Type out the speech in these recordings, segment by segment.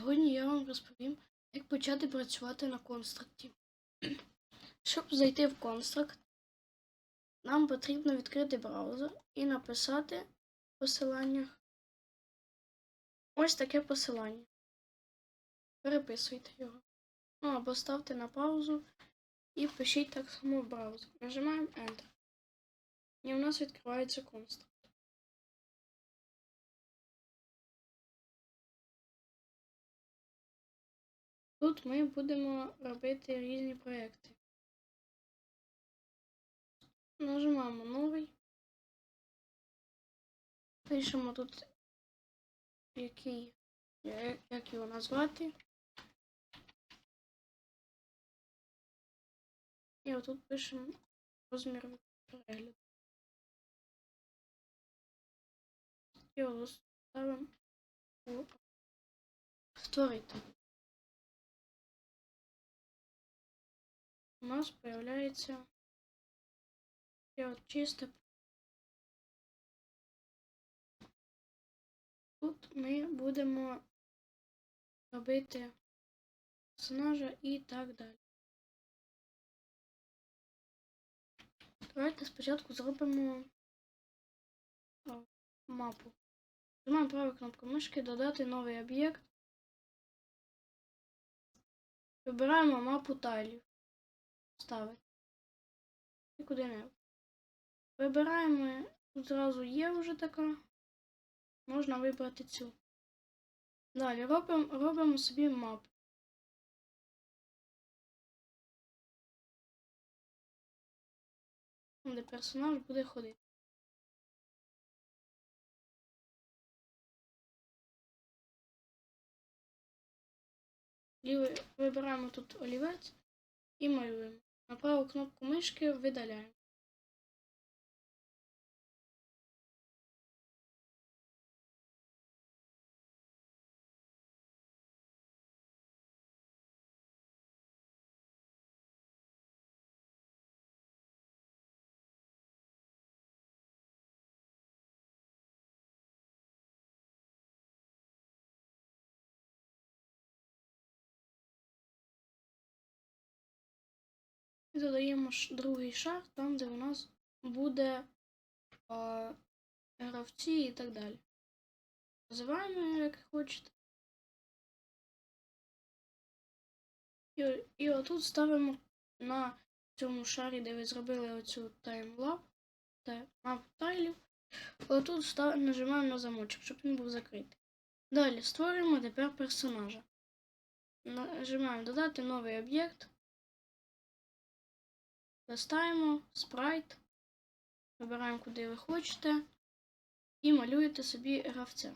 Сьогодні я вам розповім, як почати працювати на конструкті. Щоб зайти в констракт, нам потрібно відкрити браузер і написати посилання. Ось таке посилання. Переписуйте його. Ну або ставте на паузу і пишіть так само в браузер. Нажимаємо Enter. І у нас відкривається констракт. Тут ми будемо робити різні проекти. Нажимаємо новий. Пишемо тут, який, як, його назвати. І отут пишемо розмір перегляду. Ось ставимо у створити. У нас появляется таке от чисте. Тут ми будемо робити персонажа і так далі. Давайте спочатку зробимо мапу. Нажимаємо праву кнопку мишки, додати новий об'єкт. Вибираємо мапу тайлів ставити. І куди-небудь. Вибираємо, тут зразу є вже така. Можна вибрати цю. Далі робимо, робимо собі мапу. Де персонаж буде ходити. І вибираємо тут олівець і малюємо. Праву кнопку мишки видаляємо. І додаємо другий шар, там, де у нас буде а, гравці і так далі. Називаємо, як хочете. І, і отут ставимо на цьому шарі, де ви зробили оцю таймлап, мапу тайлів. Отут став, нажимаємо на замочок, щоб він був закритий. Далі створюємо тепер персонажа. Нажимаємо додати новий об'єкт. Листаємо спрайт, вибираємо, куди ви хочете, і малюєте собі гравця.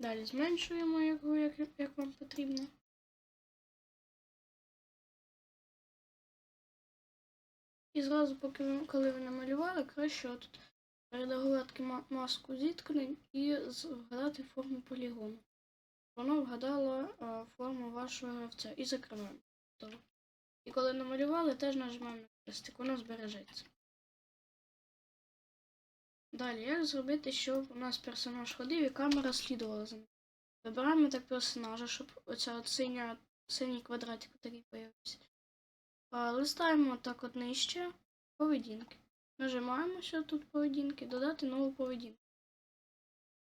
Далі зменшуємо його, як, як вам потрібно. І зразу, поки коли ви намалювали, краще от редагувати маску зіткнень і вгадати форму полігону. Воно вгадало а, форму вашого гравця і закриваємо. І коли намалювали, теж нажимаємо на крестик, воно збережеться. Далі, як зробити, щоб у нас персонаж ходив і камера слідувала за ним? Вибираємо так персонажа, щоб оця синя, синій квадратик такий появився. Листаємо так от нижче поведінки. Нажимаємося тут поведінки, додати нову поведінку.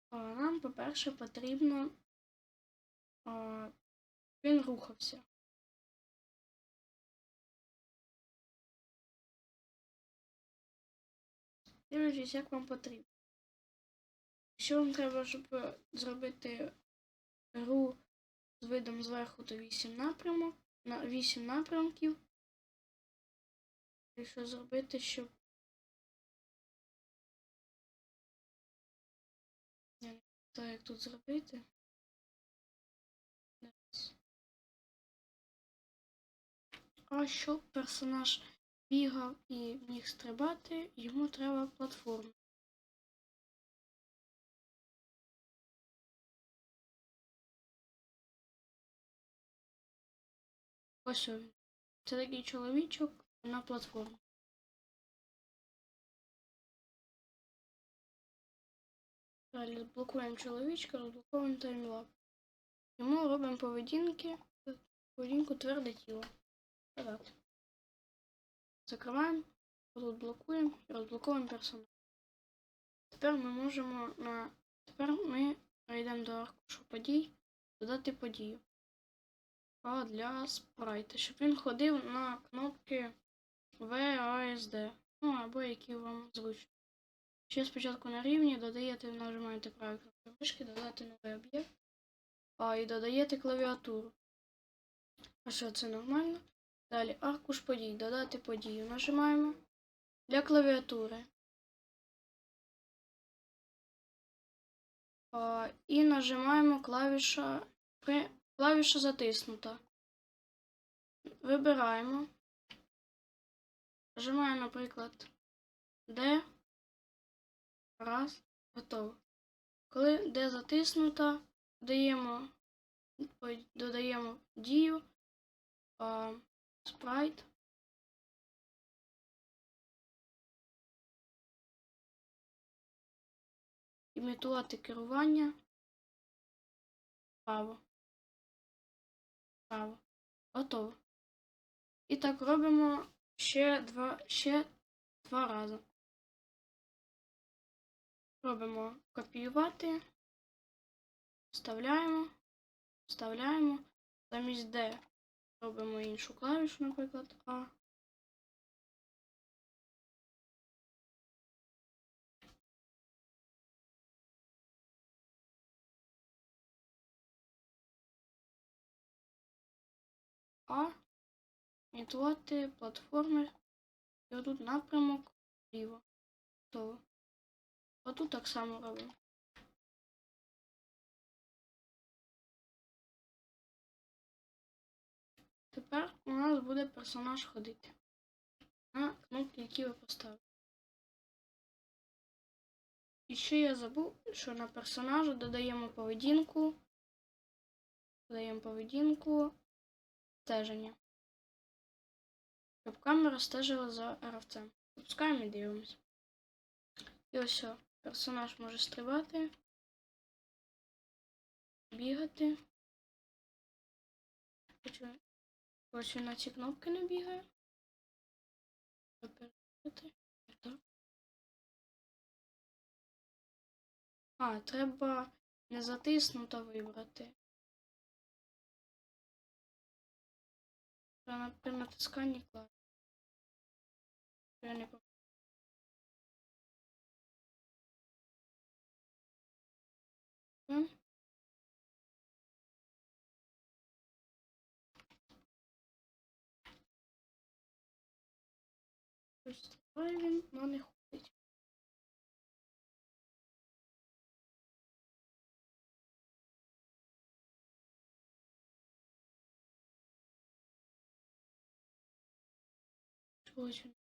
А, нам, по-перше, потрібно а, він рухався. Дивлячись, як вам потрібно. Якщо вам треба, щоб зробити гру з видом зверху, то 8 напрямок, на 8 напрямків. Якщо зробити, щоб Я не знаю, як тут зробити. А щоб персонаж бігав і міг стрибати, йому треба платформа. Ось він. Це такий чоловічок на платформі. Далі блокуємо чоловічка, розблоковуємо таймлап. Йому робимо поведінки, поведінку тверде тіло. Вперед. Закриваємо, тут блокуємо і розблоковуємо персонаж. Тепер ми можемо на. Тепер ми перейдемо до аркушу подій, додати подію. А для спрайта, щоб він ходив на кнопки VASD. Ну або які вам зручно. Ще спочатку на рівні додаєте, нажимаєте праві кнопки мишки, додати новий об'єкт. А, і додаєте клавіатуру. А що це нормально? Далі аркуш подій, додати подію. Нажимаємо для клавіатури. А, і нажимаємо клавіша, при, клавіша затиснута. Вибираємо. Нажимаємо, наприклад, D. Раз, готово. Коли де затиснута, додаємо, додаємо дію, спрайт. Імітувати керування. Право. Право. Готово. І так робимо ще два, ще два рази. Робимо копіювати, вставляємо, вставляємо, замість D робимо іншу клавішу, наприклад, А. А. Імітувати платформи. І отут напрямок вліво. Готово. Отут так само робимо. Тепер у нас буде персонаж ходити на кнопки, які ви поставили. І ще я забув, що на персонажа додаємо поведінку, додаємо поведінку стеження. Щоб камера стежила за гравцем. Запускаємо і дивимось. І ось все. Персонаж може стрибати, бігати. Хочу, хочу на ці кнопки не бігає. А, треба не затиснуто вибрати. При натисканні клавіші. Я не пам'ятаю. Ось він, але не ходить. Чогось він.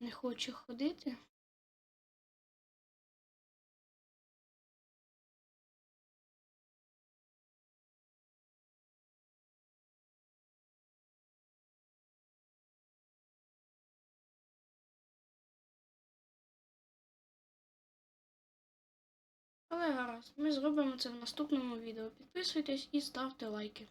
Не хоче ходити. Але гаразд, ми зробимо це в наступному відео. Підписуйтесь і ставте лайки.